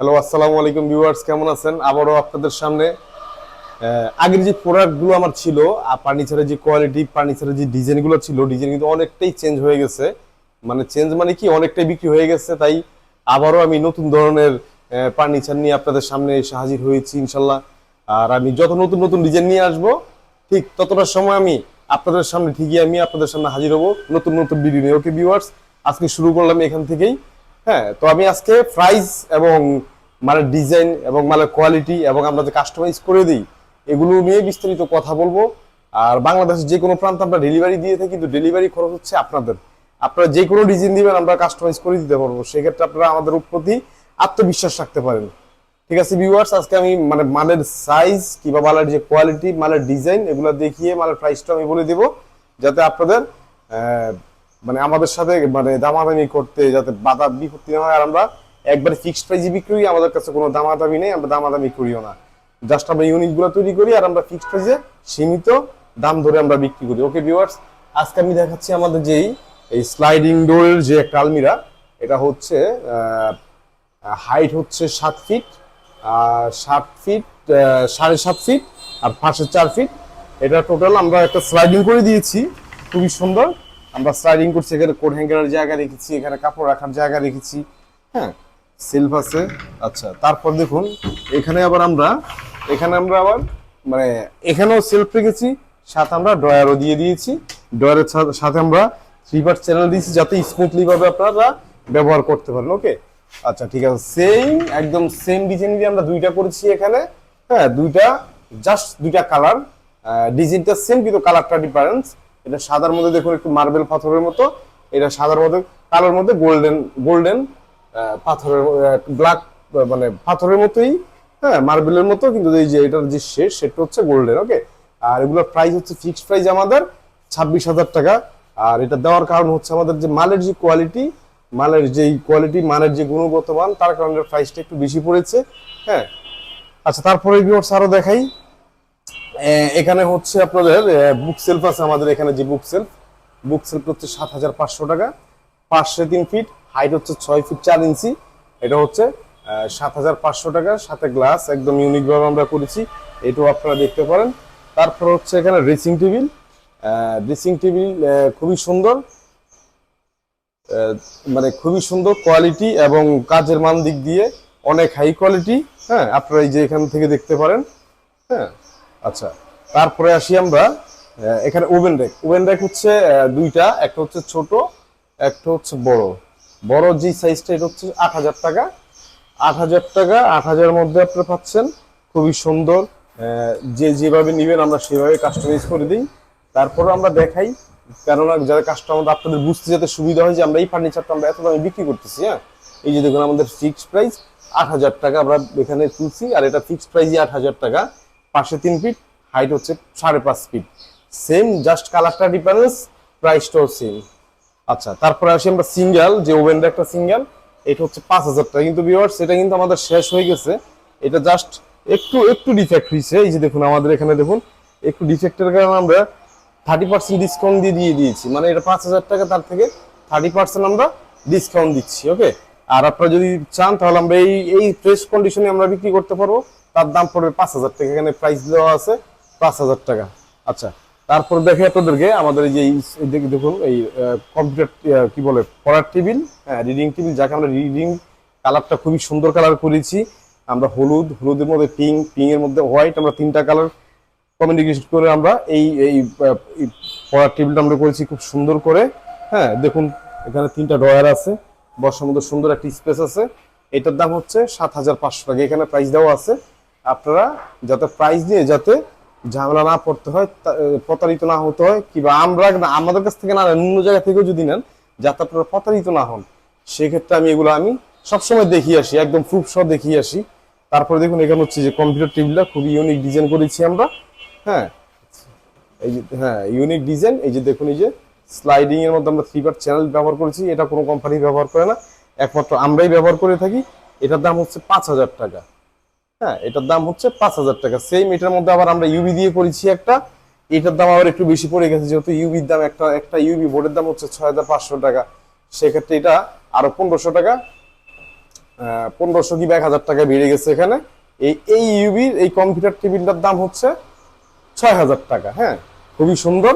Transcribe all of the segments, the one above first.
Hello, আসসালামু আলাইকুম viewers, কেমন আছেন? আবারও আপনাদের সামনে আগের যে প্রোডাক্টগুলো আমার ছিল আর ফার্নিচারের যে কোয়ালিটি, ফার্নিচারের যে ডিজাইনগুলো ছিল, ডিজাইন কিন্তু অনেকটাই চেঞ্জ হয়ে গেছে। মানে চেঞ্জ মানে কি? অনেকটাই বিক্রি হয়ে গেছে, তাই আবারও আমি নতুন ধরনের ফার্নিচার নিয়ে আপনাদের সামনে এসে হাজির হয়েছি, ইনশাল্লাহ। আর আমি যত নতুন নতুন ডিজাইন নিয়ে আসব, ঠিক ততটা সময় আমি আপনাদের সামনে, ঠিকই আমি আপনাদের সামনে হাজির হব নতুন নতুন ভিডিও নিয়ে। ওকে ভিউয়ার্স আজকে শুরু করলাম এখান থেকেই। হ্যাঁ তো আমি আজকে প্রাইস এবং মালের ডিজাইন এবং মালের কোয়ালিটি এবং আমরা যে কাস্টমাইজ করে দিই, এগুলো নিয়ে বিস্তারিত কথা বলব। আর বাংলাদেশের যে কোনো প্রান্ত আমরা ডেলিভারি দিয়ে থাকি, কিন্তু ডেলিভারি খরচ হচ্ছে আপনাদের। আপনারা যে কোনো ডিজাইন দিবেন, আমরা কাস্টমাইজ করে দিতে পারব। সেক্ষেত্রে আপনারা আমাদের প্রতি আত্মবিশ্বাস রাখতে পারেন। ঠিক আছে ভিউয়ার্স আজকে আমি মানে মালের সাইজ কিংবা মালের যে কোয়ালিটি মালের ডিজাইন এগুলো দেখিয়ে মালের প্রাইসটা আমি বলে দেবো, যাতে আপনাদের মানে আমাদের সাথে মানে দামাদামি করতে যাতে বাধা বিপত্তি না হয়, আর আমরা একবারে ফিক্সড প্রাইসে বিক্রি করি, আমাদের কাছে কোনো দামাদামি নেই, আমরা দামাদামি করিও না। জাস্ট আমরা ইউনিটগুলো তৈরি করি আর আমরা ফিক্সড প্রাইসে সীমিত দাম ধরে আমরা বিক্রি করি। ওকে ভিউয়ার্স আজকে আমি দেখাচ্ছি আমাদের যেই, এই স্লাইডিং ডোরের যে একটা আলমিরা, এটা হচ্ছে হাইট হচ্ছে সাত ফিট সাত ফিট সাড়ে সাত ফিট আর পাশে চার ফিট এটা টোটাল আমরা একটা স্লাইডিং করে দিয়েছি, খুবই সুন্দর। আমরা স্লাইডিং করছি, এখানে কোট হ্যাঙ্গারের জায়গা রেখেছি, এখানে কাপড় রাখার জায়গা রেখেছি হ্যাঁ? সেলফ আছে আচ্ছা তারপর দেখুন, এখানে আবার আমরা, এখানে আমরা আবার মানে এখানেও সেলফ রেখেছি, সাথে আমরা ড্রয়ারও দিয়ে দিয়েছি, ড্রয়ারের সাথে আমরা থ্রি পার্ট চ্যানেল দিয়েছি, যাতে স্মুথলি ভাবে আপনারা ব্যবহার করতে পারেন ওকে আচ্ছা ঠিক আছে সেম একদম সেম ডিজাইন দিয়ে আমরা দুইটা করেছি এখানে হ্যাঁ দুইটা জাস্ট দুইটা কালার ডিজাইনটা সেম কিন্তু কালারটা ডিফারেন্স এটা সাদার মধ্যে দেখুন একটু মার্বেল পাথরের মতো, এটা সাদার মধ্যে, কালোর মধ্যে গোল্ডেন গোল্ডেন পাথরের ব্ল্যাক মানে পাথরের মতোই হ্যাঁ মার্বেলের মতো, কিন্তু এই যে এটার যে শেষ সেটা হচ্ছে গোল্ডেন, ওকে? আর এগুলোর প্রাইস হচ্ছে ফিক্সড প্রাইস আমাদের ছাব্বিশ হাজার টাকা। আর এটা দেওয়ার কারণ হচ্ছে আমাদের যে মালের যে কোয়ালিটি মালের যেই কোয়ালিটি মানের যে গুণগত মান, তার কারণে প্রাইসটা একটু বেশি পড়েছে হ্যাঁ? আচ্ছা তারপরে ভিউয়ার্স আরও দেখাই। এখানে হচ্ছে আপনাদের বুক সেলফ আছে আমাদের এখানে যে বুক সেলফ বুক সেলফ হচ্ছে সাত হাজার পাঁচশো টাকা। পাঁচশো তিন ফিট হাইট হচ্ছে ছয় ফিট চার ইঞ্চি। এটা হচ্ছে সাত হাজার পাঁচশো টাকা। সাথে গ্লাস একদম ইউনিক ভাবে আমরা করেছি। এটাও আপনারা দেখতে পারেন। তারপর হচ্ছে এখানে ড্রেসিং টেবিল ড্রেসিং টেবিল খুবই সুন্দর। মানে খুবই সুন্দর কোয়ালিটি এবং কাজের মান দিক দিয়ে অনেক হাই কোয়ালিটি হ্যাঁ আপনারা এই যে এখান থেকে দেখতে পারেন। হ্যাঁ। আচ্ছা তারপরে আসি আমরা এখানে ওভেন র্যাক ওভেন র্যাক হচ্ছে দুইটা, একটা হচ্ছে ছোট, একটা হচ্ছে বড়। বড় যে সাইজটা এটা হচ্ছে আট হাজার টাকা। আট হাজার টাকা, আট হাজার মধ্যে আপনারা পাচ্ছেন, খুবই সুন্দর যে যেভাবে নেবেন আমরা সেভাবে কাস্টমাইজ করে দিই। তারপর আমরা দেখাই, কেননা যারা কাস্টমার আপনাদের বুঝতে যাতে সুবিধা হয় যে আমরা এই ফার্নিচারটা আমরা এত দামে বিক্রি করতেছি হ্যাঁ? এই যে দেখুন আমাদের ফিক্সড প্রাইস আট হাজার টাকা আমরা এখানে তুলছি, আর এটা ফিক্সড প্রাইসই আট হাজার টাকা। পাশে তিন ফিট হাইট হচ্ছে সাড়ে পাঁচ ফিট সেম জাস্ট কালারটা ডিফারেন্স প্রাইসটাও সেম আচ্ছা তারপরে আসি আমরা সিঙ্গেল যে ওভেনটা একটা সিঙ্গেল এটা হচ্ছে পাঁচ হাজার টাকা। কিন্তু ভিওয়ার্স সেটা কিন্তু আমাদের শেষ হয়ে গেছে। এটা জাস্ট একটু একটু ডিফেক্ট হয়েছে এই যে দেখুন, আমাদের এখানে দেখুন, একটু ডিফেক্টের কারণে আমরা থার্টি পার্সেন্ট ডিসকাউন্ট দিয়ে দিয়ে দিয়েছি। মানে এটা পাঁচ হাজার টাকা, তার থেকে থার্টি পার্সেন্ট আমরা ডিসকাউন্ট দিচ্ছি ওকে আর আপনারা যদি চান, তাহলে আমরা এই এই ফ্রেশ কন্ডিশনে আমরা বিক্রি করতে পারব। তার দাম পড়বে পাঁচ হাজার টাকা। এখানে প্রাইস দেওয়া আছে পাঁচ হাজার টাকা। আচ্ছা তারপর দেখে আপনাদেরকে আমাদের এই যে দেখুন, এই কম্পিউটার কি বলে, পড়ার টেবিল হ্যাঁ রিডিং টেবিল যাকে আমরা রিডিং কালারটা খুবই সুন্দর কালার করেছি। আমরা হলুদ, হলুদের মধ্যে পিঙ্ক পিঙ্ক এর মধ্যে হোয়াইট আমরা তিনটা কালার কমিউনিকেশন করে আমরা এই এই পড়ার টেবিলটা আমরা করেছি খুব সুন্দর করে। হ্যাঁ দেখুন, এখানে তিনটা ড্রয়ার আছে বর্ষার মধ্যে সুন্দর একটা স্পেস আছে। এটার দাম হচ্ছে সাত হাজার পাঁচশো টাকা। এখানে প্রাইস দেওয়া আছে আপনারা যাতে প্রাইস দিয়ে যাতে ঝামেলা না পড়তে হয় প্রতারিত না হতে হয়, কিংবা আমরা আমাদের কাছ থেকে না অন্য জায়গা থেকেও যদি নেন, যাতে আপনারা প্রতারিত না হন। সেক্ষেত্রে আমি এগুলো আমি সবসময় দেখিয়ে আসি, একদম প্রুফ সহ দেখিয়ে আসি। তারপরে দেখুন, এখানে হচ্ছে যে কম্পিউটার টেবিলটা খুবই ইউনিক ডিজাইন করেছি আমরা। হ্যাঁ? এই যে হ্যাঁ ইউনিক ডিজাইন এই যে দেখুন, এই যে স্লাইডিং এর মধ্যে আমরা থ্রি পার্ট চ্যানেল ব্যবহার করেছি। এটা কোনো কোম্পানি ব্যবহার করে না। একমাত্র আমরাই ব্যবহার করে থাকি। এটার দাম হচ্ছে পাঁচ হাজার টাকা। হ্যাঁ এটার দাম হচ্ছে পাঁচ হাজার টাকা। সেম এটার মধ্যে আবার আমরা ইউবি দিয়ে করেছি একটা। এটার দাম আবার একটু বেশি পড়ে গেছে, যেহেতু ইউবির দাম একটা একটা ইউবি বোর্ডের দাম হচ্ছে ছয় হাজার পাঁচশো টাকা। সেক্ষেত্রে এটা আরও পনেরোশো টাকা পনেরোশো কি এক হাজার টাকা বেড়ে গেছে এখানে। এই এই ইউবির এই কম্পিউটার টেবিলটার দাম হচ্ছে ছয় হাজার টাকা হ্যাঁ। খুবই সুন্দর,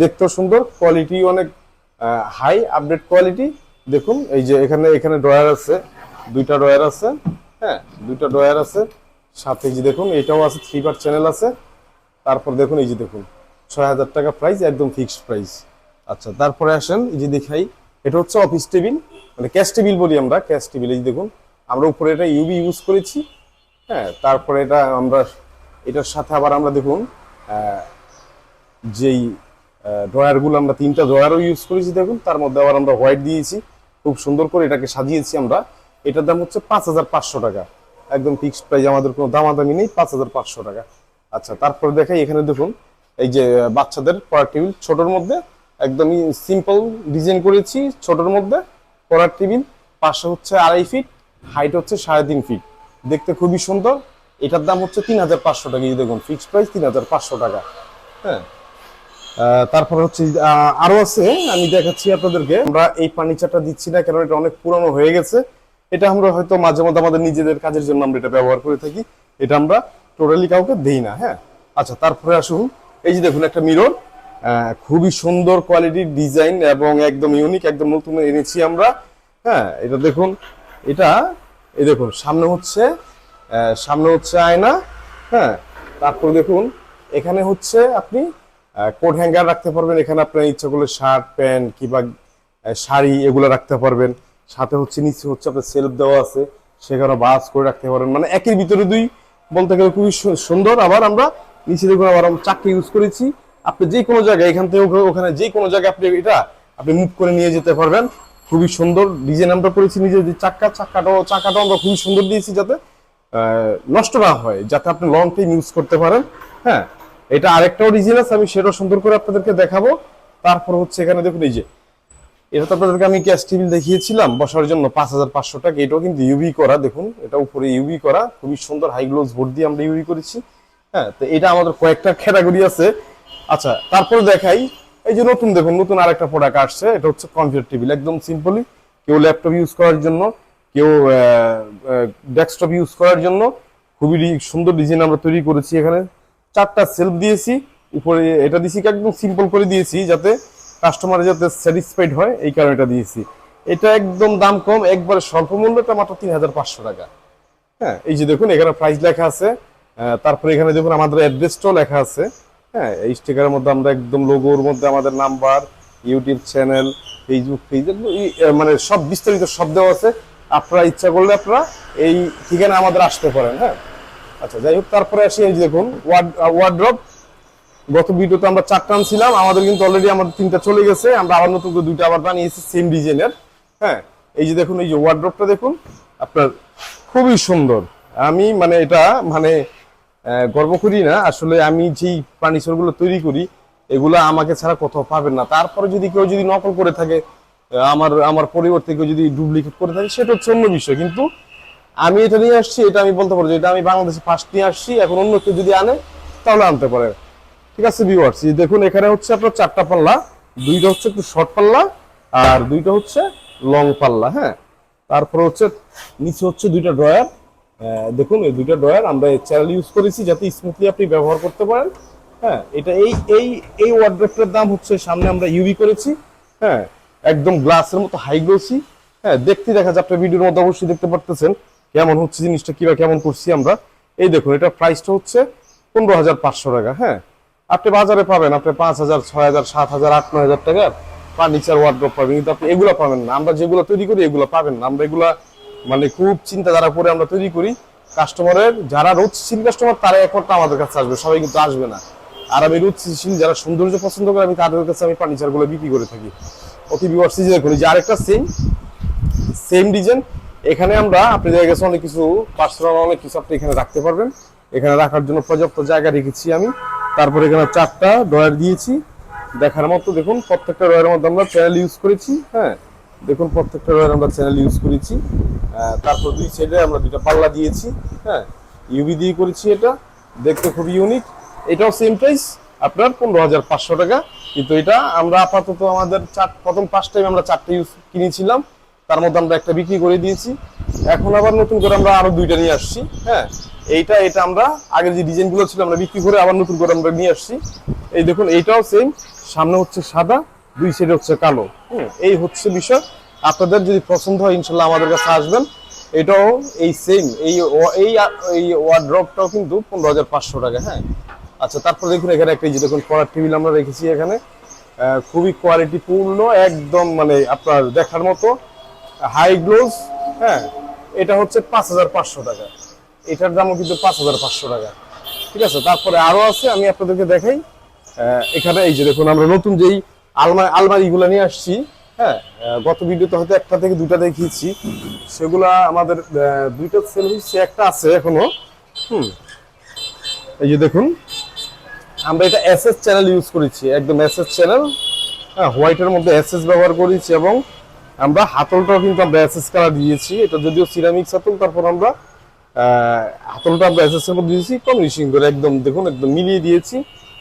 দেখতেও সুন্দর কোয়ালিটি অনেক হাই আপডেট কোয়ালিটি দেখুন, এই যে এখানে এখানে ড্রয়ার আছে, দুইটা ড্রয়ার আছে হ্যাঁ দুইটা ড্রয়ার আছে। সাথে যে দেখুন, এটাও আছে থ্রি পার চ্যানেল আছে। তারপর দেখুন, এই যে দেখুন, ছয় হাজার টাকা প্রাইস একদম ফিক্সড প্রাইস আচ্ছা তারপরে আসেন, এই যে দেখাই, এটা হচ্ছে অফিস টেবিল মানে ক্যাশ টেবিল বলি আমরা ক্যাশ টেবিল এই দেখুন, আমরা উপরে এটা ইউবি ইউজ করেছি। হ্যাঁ তারপরে এটা আমরা, এটার সাথে আবার আমরা দেখুন যেই ড্রয়ারগুলো আমরা, তিনটা ড্রয়ারও ইউজ করেছি, দেখুন, তার মধ্যে আবার আমরা হোয়াইট দিয়েছি। খুব সুন্দর করে এটাকে সাজিয়েছি আমরা। এটার দাম হচ্ছে পাঁচ হাজার পাঁচশো টাকা। একদম ফিক্সড প্রাইস আমাদের কোনো দামাদামি নেই, পাঁচ হাজার পাঁচশো টাকা। আচ্ছা তারপরে দেখাই এখানে দেখুন, এই যে বাচ্চাদের পড়ার টেবিল, ছোটোর মধ্যে একদমই সিম্পল ডিজাইন করেছি, ছোটোর মধ্যে পড়ার টেবিল, পাশে হচ্ছে আড়াই ফিট হাইট হচ্ছে সাড়ে তিন ফিট দেখতে খুবই সুন্দর, এটার দাম হচ্ছে তিন হাজার পাঁচশো টাকা, এই দেখুন ফিক্সড প্রাইস তিন হাজার পাঁচশো টাকা। হ্যাঁ তারপর হচ্ছে আরও আছে, আমি দেখাচ্ছি আপনাদেরকে। আমরা এই ফার্নিচারটা দিচ্ছি না কারণ এটা অনেক পুরনো হয়ে গেছে। এটা আমরা হয়তো মাঝে মধ্যে আমাদের নিজেদের কাজের জন্য আমরা এটা ব্যবহার করে থাকি। এটা আমরা টোটালি কাউকে দেই না হ্যাঁ? আচ্ছা তারপরে আসুন। এই যে দেখুন, একটা মিরর খুবই সুন্দর কোয়ালিটির ডিজাইন এবং একদম ইউনিক একদম নতুন এনেছি আমরা হ্যাঁ? এটা দেখুন, এটা, এই দেখুন, সামনে হচ্ছে সামনে হচ্ছে আয়না হ্যাঁ? তারপর দেখুন, এখানে হচ্ছে আপনি কোট হ্যাঙ্গার রাখতে পারবেন। এখানে আপনার ইচ্ছা করলে শার্ট প্যান্ট কিংবা শাড়ি এগুলো রাখতে পারবেন। সাথে হচ্ছে নিচে হচ্ছে আপনার সেলফ দেওয়া আছে, সেখানে বাস করে রাখতে পারেন। মানে একের ভিতরে দুই বলতে গেলে খুবই সুন্দর। আবার আমরা নিচে দেখুন আবার আমরা চাকরি ইউজ করেছি। আপনি যে কোনো জায়গায়, এখান থেকে ওখানে যে কোনো জায়গায় আপনি এটা, আপনি মুভ করে নিয়ে যেতে পারবেন। খুবই সুন্দর ডিজাইন আমরা করেছি নিজের যে চাক্কা চাক্কাটাও চাকাটাও আমরা খুবই সুন্দর দিয়েছি যাতে নষ্ট না হয়, যাতে আপনি লং টাইম ইউজ করতে পারেন। হ্যাঁ এটা আরেকটাও ডিজাইন আছে, আমি সেটাও সুন্দর করে আপনাদেরকে দেখাবো। তারপর হচ্ছে এখানে দেখুন এই যে এটা তো আপনাদেরকে আমি ক্যাশ টেবিল দেখিয়েছিলাম, বসার জন্য পাঁচ হাজার পাঁচশো টাকা। এটাও কিন্তু ইউবি করা, দেখুন, এটা উপরে ইউবি করা, খুবই সুন্দর হাই গ্লোজ বোর্ড দিয়ে আমরা ইউবি করেছি। হ্যাঁ তো এটা আমাদের কয়েকটা ক্যাটাগরি আছে। আচ্ছা তারপরে দেখাই, এই যে নতুন, দেখুন, নতুন আরেকটা প্রোডাক্ট আসছে, এটা হচ্ছে কম্পিউটার টেবিল একদম সিম্পলি কেউ ল্যাপটপ ইউজ করার জন্য, কেউ ডেস্কটপ ইউজ করার জন্য, খুবই সুন্দর ডিজাইন আমরা তৈরি করেছি এখানে। চারটা সেলফ দিয়েছি, উপরে এটা দিয়েছি একদম সিম্পল করে দিয়েছি, যাতে কাস্টমার যাতে স্যাটিসফাইড হয়, এই কারণে এটা দিয়েছি। এটা একদম দাম কম, একবারে স্বল্প মূল্যটা মাত্র তিন হাজার পাঁচশো টাকা। হ্যাঁ এই যে দেখুন, এখানে প্রাইস লেখা আছে। তারপরে এখানে দেখুন, আমাদের অ্যাড্রেসটাও লেখা আছে। হ্যাঁ এই স্টিকারের মধ্যে আমরা একদম লোগোর মধ্যে আমাদের number YouTube channel Facebook page মানে সব বিস্তারিত সব দেওয়া আছে। আপনারা ইচ্ছা করলে আপনারা এই ঠিকানা আমাদের আসতে পারেন হ্যাঁ। আচ্ছা যাই হোক, তারপরে আসি, এই দেখুন ওয়ার্ড্রপ গত ভিডিওতে আমরা চারটা আনছিলাম আমাদের কিন্তু অলরেডি আমাদের তিনটা চলে গেছে, আমরা আবার নতুন করে দুইটা আবার বানিয়েছি সেম ডিজাইনের হ্যাঁ? এই যে দেখুন, এই যে ওয়ার্ড্রপটা দেখুন, আপনার খুবই সুন্দর। আমি মানে এটা মানে গর্ব করি না, আসলে আমি যেই ফার্নিচারগুলো তৈরি করি, এগুলো আমাকে ছাড়া কোথাও পাবেন না। তারপরে যদি কেউ যদি নকল করে থাকে আমার আমার পরিবর্তে কেউ যদি ডুপ্লিকেট করে থাকে, সেটা হচ্ছে অন্য বিষয়। কিন্তু আমি এটা নিয়ে আসছি, এটা আমি বলতে পারব এটা আমি বাংলাদেশে ফার্স্ট নিয়ে আসছি, এখন অন্য কেউ যদি আনে, তাহলে আনতে পারে। ঠিক আছে ভিউয়ার্স দেখুন, এখানে হচ্ছে আপনার চারটা পাল্লা। দুইটা হচ্ছে একটু শর্ট পাল্লা আর দুইটা হচ্ছে লং পাল্লা হ্যাঁ? তারপরে হচ্ছে, নিচে হচ্ছে দুইটা ড্রয়ার দেখুন, এই দুইটা ড্রয়ার আমরা এই চ্যানেল ইউজ করেছি যাতে স্মুথলি আপনি ব্যবহার করতে পারেন। হ্যাঁ এটা এই এই এই ওয়ার্ড্রপটার দাম হচ্ছে, সামনে আমরা ইউবি করেছি। হ্যাঁ একদম গ্লাসের মতো হাই গ্লোসি হ্যাঁ দেখতে দেখা যায় আপনার ভিডিওর মধ্যে অবশ্যই দেখতে পারতেছেন কেমন হচ্ছে জিনিসটা কীভাবে কেমন করছি আমরা। এই দেখুন, এটা প্রাইসটা হচ্ছে পনেরো হাজার পাঁচশো টাকা হ্যাঁ? আপনি বাজারে পাবেন, আপনি পাঁচ হাজার, ছয় হাজার, সাত হাজার, আট নয় হাজার টাকার ফার্নিচার ওয়ার্ড্রপ পাবেন। কিন্তু আপনি এগুলো পাবেন না। আমরা যেগুলো তৈরি করি, এগুলো পাবেন না। আমরা এগুলা মানে খুব চিন্তাধারা করে আমরা তৈরি করি। কাস্টমারের, যারা রুচিশীল কাস্টমার তারা একমাত্র আমাদের কাছে আসবে। সবাই কিন্তু আসবে না। আর আমি রুচিশীল যারা সৌন্দর্য পছন্দ করে, আমি তাদের কাছে আমি ফার্নিচারগুলো বিক্রি করে থাকি। অতি বিবর্ষ দেখুন এই যে আরেকটা সেম সেম ডিজাইন এখানে আমরা আপনি দেখা গেছে অনেক কিছু পার্সোনাল অনেক কিছু আপনি এখানে রাখতে পারবেন। এখানে রাখার জন্য পর্যাপ্ত জায়গা রেখেছি আমি। তারপর এখানে চারটা ড্রয়ার দিয়েছি। দেখার মতো দেখুন, প্রত্যেকটা ড্রয়ারের মধ্যে আমরা চ্যানেল ইউজ করেছি হ্যাঁ? দেখুন, প্রত্যেকটা ড্রয়ার আমরা চ্যানেল ইউজ করেছি। তারপর দুই সাইডে আমরা দুইটা পাল্লা দিয়েছি হ্যাঁ? ইউবি দিয়ে করেছি এটা। দেখতে খুবই ইউনিক এটাও সেম প্রাইস আপনার পনেরো হাজার পাঁচশো টাকা। কিন্তু এটা আমরা আপাতত আমাদের চার, প্রথম ফার্স্ট টাইম আমরা চারটে ইউজ কিনেছিলাম। তার মধ্যে আমরা একটা বিক্রি করে দিয়েছি। এখন আবার নতুন করে আমরা আরও দুইটা নিয়ে আসছি হ্যাঁ? এইটা, এটা আমরা আগের যে ডিজাইনগুলো ছিল, আমরা বিক্রি করে আবার নতুন করে আমরা নিয়ে আসছি। এই দেখুন, এইটাও সেম সামনে হচ্ছে সাদা, দুই সাইডে হচ্ছে কালো। এই হচ্ছে বিষয়। আপনাদের যদি পছন্দ হয়, ইনশাল্লাহ আমাদের কাছে আসবেন। এটাও এই সেম এই এই এই ওয়ার্ড্রপটাও কিন্তু পনেরো হাজার পাঁচশো টাকা হ্যাঁ। আচ্ছা তারপর দেখুন, এখানে একটা যে দেখুন, পড়ার টেবিল আমরা রেখেছি এখানে। খুবই কোয়ালিটি পূর্ণ একদম মানে আপনার দেখার মতো হাই গ্লোজ হ্যাঁ। এটা হচ্ছে পাঁচ হাজার পাঁচশো টাকা। এটার দামও কিন্তু পাঁচ হাজার পাঁচশো টাকা। ঠিক আছে? তারপরে আরও আছে, আমি আপনাদেরকে দেখাই। এখানে এই যে দেখুন, আমরা নতুন যেই আলমারি আলমারিগুলো নিয়ে আসছি হ্যাঁ? গত ভিডিওতে হয়তো একটা থেকে দুটা দেখিয়েছি। সেগুলা আমাদের দুইটা সেল হয়েছে একটা আছে এখনও। হুম। এই যে দেখুন, আমরা এটা এসএস চ্যানেল ইউজ করেছি, একদম এসএস চ্যানেল। হ্যাঁ হোয়াইটের মধ্যে এসএস ব্যবহার করেছি এবং আমরা হাতলটাও কিন্তু আমরা এসএস কালার দিয়েছি। এটা যদিও সিরামিক্স হাতল, তারপর আমরা হাতলটা আমরা এর মধ্যে দিয়েছি কমিশন করে একদম, দেখুন, একদম মিলিয়ে দিয়েছি।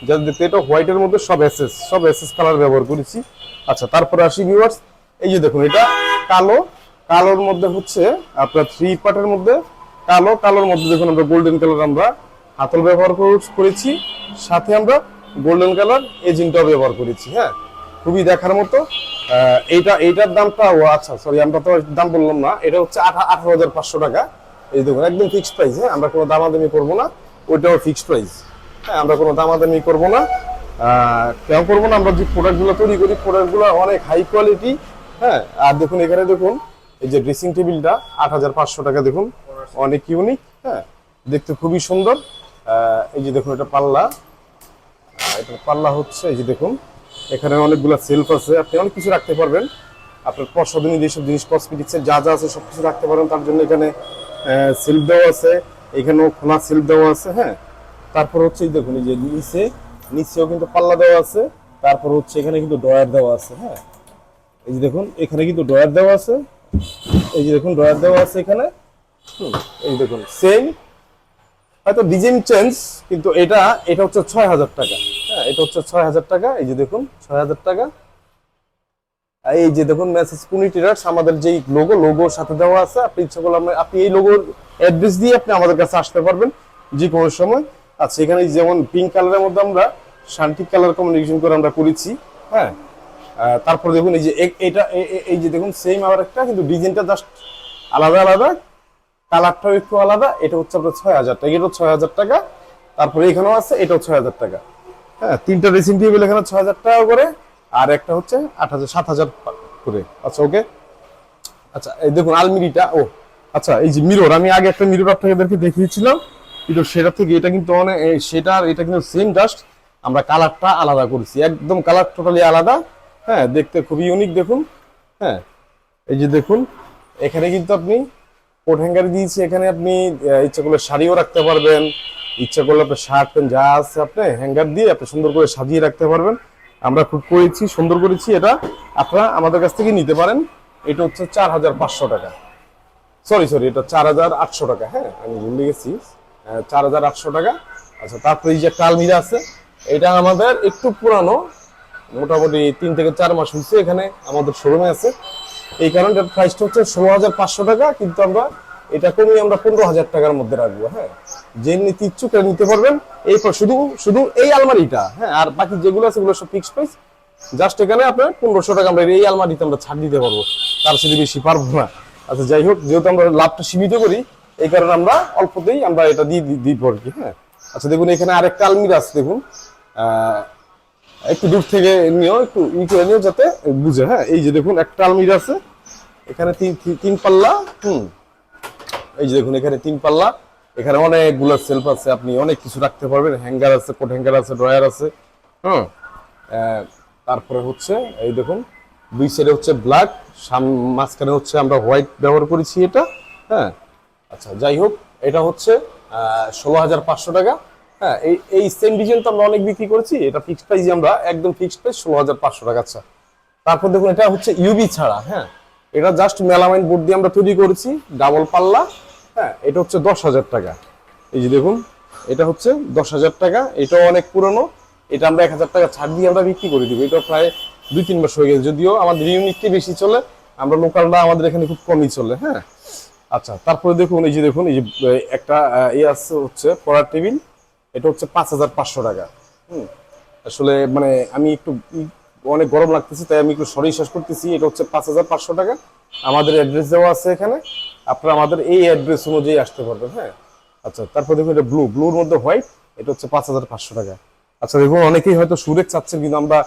যাতে দেখতে এটা হোয়াইটের মধ্যে সব এসএস সব এসএস কালার ব্যবহার করেছি। আচ্ছা তারপরে আসি ভিউয়ার্স এই যে দেখুন, এটা কালো, কালোর মধ্যে হচ্ছে আপনার থ্রি পার্টের মধ্যে, কালো, কালোর মধ্যে দেখুন আমরা গোল্ডেন কালার আমরা হাতল ব্যবহার করেছি। সাথে আমরা গোল্ডেন কালার এজিংটাও ব্যবহার করেছি হ্যাঁ? খুবই দেখার মতো। এইটা, এইটার দামটা আচ্ছা সরি আমরা তো দাম বললাম না, এটা হচ্ছে আঠা, আঠারো হাজার পাঁচশো টাকা। এই দেখুন, একদম ফিক্সড প্রাইস হ্যাঁ? আমরা কোনো দামাদামি করব না, ওইটাও ফিক্সড প্রাইস হ্যাঁ আমরা কোনো দামাদামি করব না। কেন করব না? আমরা যে প্রোডাক্টগুলো তৈরি করি প্রোডাক্টগুলো অনেক হাই কোয়ালিটি হ্যাঁ? আর দেখুন, এখানে দেখুন, এই যে ড্রেসিং টেবিলটা আট হাজার পাঁচশো টাকা দেখুন, অনেক ইউনিক হ্যাঁ? দেখতে খুবই সুন্দর। এই যে দেখুন, এটা পাল্লা। এটা পাল্লা হচ্ছে, এই যে দেখুন, এখানে অনেকগুলো সেলফ আছে। আপনি অনেক কিছু রাখতে পারবেন। আপনার প্রসাধনী যেসব জিনিস কসমেটিক্সের যা যা আছে সব কিছু রাখতে পারেন। তার জন্য এখানে সেলফ দেওয়া আছে, এখানেও খোলা সেলফ দেওয়া আছে হ্যাঁ? তারপর হচ্ছে দেখুন, এই যে নিচে, নিচেও কিন্তু পাল্লা দেওয়া আছে, তারপর হচ্ছে এখানে কিন্তু ডয়ার দেওয়া আছে হ্যাঁ? এই যে দেখুন, এখানে কিন্তু ডয়ার দেওয়া আছে, এই যে দেখুন ডয়ার দেওয়া আছে এখানে এই দেখুন সেম হয়তো ডিজাইন চেঞ্জ কিন্তু এটা এটা হচ্ছে ছয় হাজার টাকা হ্যাঁ এটা হচ্ছে ছয় হাজার টাকা, এই যে দেখুন, ছয় হাজার টাকা এই যে দেখুন মেসেজ পুনি টিরার্স আমাদের যেই লোগো লোগোর সাথে দেওয়া আছে, আপনি ইচ্ছা করলে আপনি- এই লোগোর অ্যাড্রেস দিয়ে আপনি আমাদের কাছে আসতে পারবেন, যে কোনো সময়। আচ্ছা এখানে যেমন পিঙ্ক কালারের মধ্যে আমরা শান্তি কালার কমিউনিকেশন করে আমরা করেছি হ্যাঁ? তারপর দেখুন এই যে এটা এই যে দেখুন সেম আবার একটা, কিন্তু ডিজাইনটা জাস্ট আলাদা আলাদা। কালারটাও একটু আলাদা, এটা হচ্ছে আপনার ছয় হাজার টাকা, এটাও ছয় হাজার টাকা। তারপরে এখানেও আছে, এটাও ছয় হাজার টাকা। হ্যাঁ তিনটা ড্রেসিং টেবিল এখানে ছয় হাজার টাকা করে। আর একটা হচ্ছে আট হাজার সাত হাজার করে। আচ্ছা ওকে আচ্ছা এই দেখুন আলমিরিটা, ও আচ্ছা এই যে মিরর আমি আগে একটা মিরর আপনাদেরকে দেখিয়েছিলাম। কিন্তু সেটা থেকে এটা কিন্তু অনেক এই সেটা আর এটা কিন্তু সেম জাস্ট আমরা কালারটা আলাদা করেছি। একদম কালার টোটালি আলাদা। হ্যাঁ দেখতে খুবই ইউনিক দেখুন। হ্যাঁ এই যে দেখুন, এখানে কিন্তু আপনি কোট হ্যাঙ্গার দিয়েছি, এখানে আপনি ইচ্ছা করলে শাড়িও রাখতে পারবেন। ইচ্ছা করলে আপনার শার্ট প্যান্ট যা আছে আপনি হ্যাঙ্গার দিয়ে আপনি সুন্দর করে সাজিয়ে রাখতে পারবেন। আমরা খুব করেছি, সুন্দর করেছি এটা। আপনারা আমাদের কাছ থেকে নিতে পারেন। এটা হচ্ছে চার হাজার পাঁচশো টাকা। সরি সরি এটা চার হাজার আটশো টাকা। হ্যাঁ আমি ভুলে গেছি চার হাজার আটশো টাকা। আচ্ছা তারপরে যে একটা আলমিরা আছে, এটা আমাদের একটু পুরানো। মোটামুটি তিন থেকে চার মাস হয়েছে এখানে আমাদের শোরুমে আছে। এই কারণে প্রাইসটা হচ্ছে ষোলো হাজার পাঁচশো টাকা, কিন্তু আমরা এটা কমিয়ে আমরা পনেরো হাজার টাকার মধ্যে রাখব হ্যাঁ? যে নিতে ইচ্ছুক নিতে পারবেন। এই শুধু শুধু এই আলমারিটা হ্যাঁ? আর বাকি যেগুলো আছে সেগুলো সব ফিক্সড প্রাইস জাস্ট এখানে আপনার পনেরোশো টাকা আমরা এই আলমারিতে আমরা ছাড় দিতে পারব। তার সাথে বেশি পারব না। আচ্ছা যাই হোক, যেহেতু আমরা লাভটা সীমিত করি, এই কারণে আমরা অল্পতেই আমরা এটা দিয়ে দি- দিব আর কি হ্যাঁ? আচ্ছা দেখুন, এখানে আরেকটা আলমিরা আছে, দেখুন। একটু দূর থেকে নিও একটু ই করে নিও যাতে বুঝে হ্যাঁ? এই যে দেখুন, একটা আলমিরা আছে। এখানে তিন- তিন পাল্লা, হুম। এই যে দেখুন, এখানে তিন পাল্লা। এখানে অনেকগুলো সেলফ আছে, আপনি অনেক কিছু রাখতে পারবেন। হ্যাঙ্গার আছে কোট হ্যাঙ্গার আছে ড্রয়ার আছে, হুম? তারপরে হচ্ছে, এই দেখুন, দুই সাইডে হচ্ছে ব্ল্যাক মাঝখানে হচ্ছে আমরা হোয়াইট ব্যবহার করেছি এটা হ্যাঁ? আচ্ছা যাই হোক, এটা হচ্ছে ষোলো হাজার পাঁচশো টাকা হ্যাঁ? এই এই সেম ডিজাইন তো আমরা অনেক বিক্রি করেছি, এটা ফিক্সড প্রাইস আমরা একদম ফিক্সড প্রাইস ষোলো হাজার পাঁচশো টাকা আচ্ছা। তারপর দেখুন, এটা হচ্ছে ইউবি ছাড়া হ্যাঁ? এটা জাস্ট মেলামাইন বোর্ড দিয়ে আমরা তৈরি করেছি ডাবল পাল্লা হ্যাঁ এটা হচ্ছে দশ হাজার টাকা। এই যে দেখুন, এটা হচ্ছে দশ হাজার টাকা। এটাও অনেক পুরনো। এটা আমরা এক হাজার টাকা ছাড় দিয়ে আমরা বিক্রি করে দিব। এটা প্রায় দুই, তিন মাস হয়ে গেছে। যদিও আমাদের ইউনিটটি বেশি চলে, আমরা লোকালটা আমাদের এখানে খুব কমই চলে হ্যাঁ। আচ্ছা তারপরে দেখুন, এই যে দেখুন, এই যে একটা ইয়ে আছে হচ্ছে পড়ার টেবিল। এটা হচ্ছে পাঁচ হাজার পাঁচশো টাকা। হুম, আসলে মানে আমি একটু, অনেক গরম লাগতেছে, তাই আমি একটু সরি শেষ করতেছি। এটা হচ্ছে পাঁচ হাজার পাঁচশো টাকা। আমাদের অ্যাড্রেস দেওয়া আছে এখানে। আপনারা আমাদের এই অ্যাড্রেস অনুযায়ী আসতে পারবেন হ্যাঁ? আচ্ছা তারপর দেখুন এটা ব্লু ব্লুর মধ্যে হোয়াইট এটা হচ্ছে পাঁচ হাজার পাঁচশো টাকা। আচ্ছা দেখুন, অনেকেই হয়তো সুরেক চাচ্ছেন, কিন্তু আমরা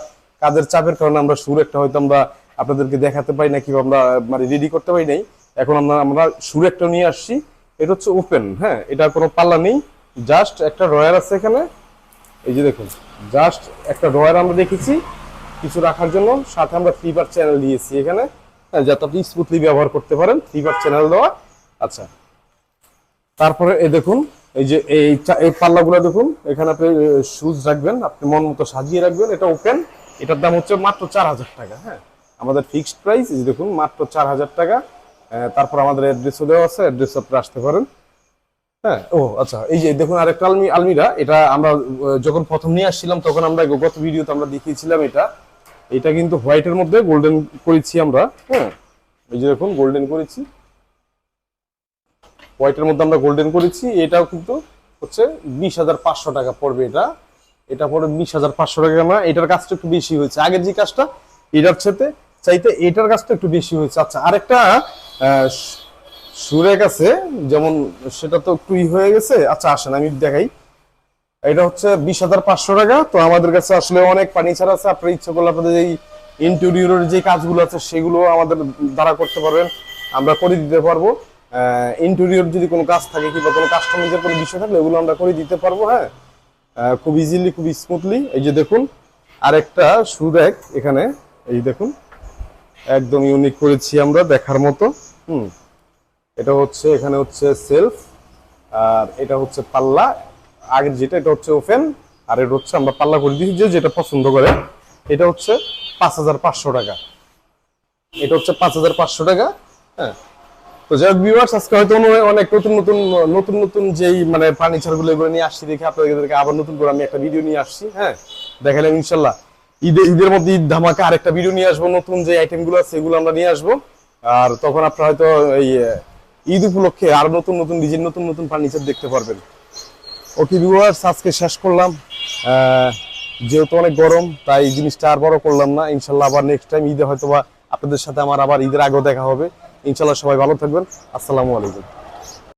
কাজের চাপের কারণে আমরা সুরেকটা হয়তো আমরা আপনাদেরকে দেখাতে পারি না, কিংবা আমরা মানে রেডি করতে পারি নাই। এখন আমরা আমরা সুরেকটা নিয়ে আসছি। এটা হচ্ছে ওপেন হ্যাঁ? এটার কোনো পাল্লা নেই। জাস্ট একটা রয়ার আছে এখানে। এই যে দেখুন জাস্ট একটা ড্রয়ার আমরা দেখেছি। কিছু রাখার জন্য। সাথে আমরা থ্রি পার চ্যানেল দিয়েছি এখানে। যাতে আপনি স্মুথলি ব্যবহার করতে পারেন থ্রি পার চ্যানেল দেওয়া। আচ্ছা। তারপরে এই দেখুন, এই যে এই এই পাল্লাগুলো দেখুন, এখানে আপনি শুজ রাখবেন, আপনি মন মতো সাজিয়ে রাখবেন, এটা ওপেন এটার দাম হচ্ছে মাত্র চার হাজার টাকা হ্যাঁ। আমাদের ফিক্সড প্রাইস দেখুন, মাত্র চার হাজার টাকা। তারপর আমাদের অ্যাড্রেসও দেওয়া আছে অ্যাড্রেস আপনি আসতে পারেন। হ্যাঁ ও আচ্ছা এই যে দেখুন আরেকটা আলমি আলমিরা, এটা আমরা যখন প্রথম নিয়ে আসছিলাম, তখন আমরা গত ভিডিওতে আমরা দেখিয়েছিলাম এটা। এটা কিন্তু হোয়াইটের মধ্যে গোল্ডেন করেছি আমরা হ্যাঁ। এই যে দেখুন, গোল্ডেন করেছি। হোয়াইটের মধ্যে আমরা গোল্ডেন করেছি, এটাও কিন্তু হচ্ছে বিশ হাজার পাঁচশো টাকা পড়বে এটা। এটা পড়বে বিশ হাজার পাঁচশো টাকা না এটার কাজটা একটু বেশি হয়েছে। আগের যে কাজটা, এটার সাথে চাইতে এটার কাজটা একটু বেশি হয়েছে। আচ্ছা আরেকটা সুরেক আছে, যেমন সেটা তো একটু হয়ে গেছে। আচ্ছা আসেন, আমি দেখাই। এটা হচ্ছে বিশ হাজার পাঁচশো টাকা। তো আমাদের কাছে আসলে অনেক ফার্নিচার আছে। আপনার ইচ্ছা করলে আপনাদের এই ইন্টেরিয়রের যে কাজগুলো আছে, সেগুলো আমাদের দ্বারা করতে পারবেন। আমরা করে দিতে পারব। ইন্টেরিয়র যদি কোনো কাজ থাকে কিংবা কোনো কাস্টমাইজের কোনো বিষয় থাকলে ওগুলো আমরা করে দিতে পারব হ্যাঁ? খুব ইজিলি খুব স্মুথলি এই যে দেখুন, আরেকটা সুরেক এখানে। এই দেখুন, একদম ইউনিক করেছি আমরা দেখার মতো। হুম, এটা হচ্ছে, এখানে হচ্ছে সেলফ আর এটা হচ্ছে পাল্লা। আগের যেটা, এটা হচ্ছে ওপেন, আর এটা হচ্ছে আমরা পাল্লা করে দিয়েছি যে যেটা পছন্দ করে। এটা হচ্ছে পাঁচ হাজার পাঁচশো টাকা। এটা হচ্ছে পাঁচ হাজার পাঁচশো টাকা হ্যাঁ। তো যাই হোক ভিউয়ার্স আজকে হয়তো অনেক নতুন নতুন নতুন নতুন যেই মানে ফার্নিচারগুলো এগুলো নিয়ে আসছি দেখে আপনাদেরকে আবার নতুন করে আমি একটা ভিডিও নিয়ে আসছি হ্যাঁ। দেখালাম ইনশাল্লাহ। ঈদের ঈদের মধ্যে ঈদ ধামাকা আরেকটা ভিডিও নিয়ে আসব, নতুন যে আইটেমগুলো আছে এগুলো আমরা নিয়ে আসব। আর তখন আপনারা হয়তো এই ঈদ উপলক্ষে আরও নতুন নতুন ডিজাইন নতুন নতুন ফার্নিচার দেখতে পারবেন। ওকে ভিউয়ার্স আজকে শেষ করলাম। যেহেতু অনেক গরম, তাই জিনিসটা আর বড় করলাম না। ইনশাল্লাহ আবার নেক্সট টাইম ঈদে হয়তো বা আপনাদের সাথে আমার আবার ঈদের আগেও দেখা হবে। ইনশাল্লাহ সবাই ভালো থাকবেন। আসসালামু আলাইকুম।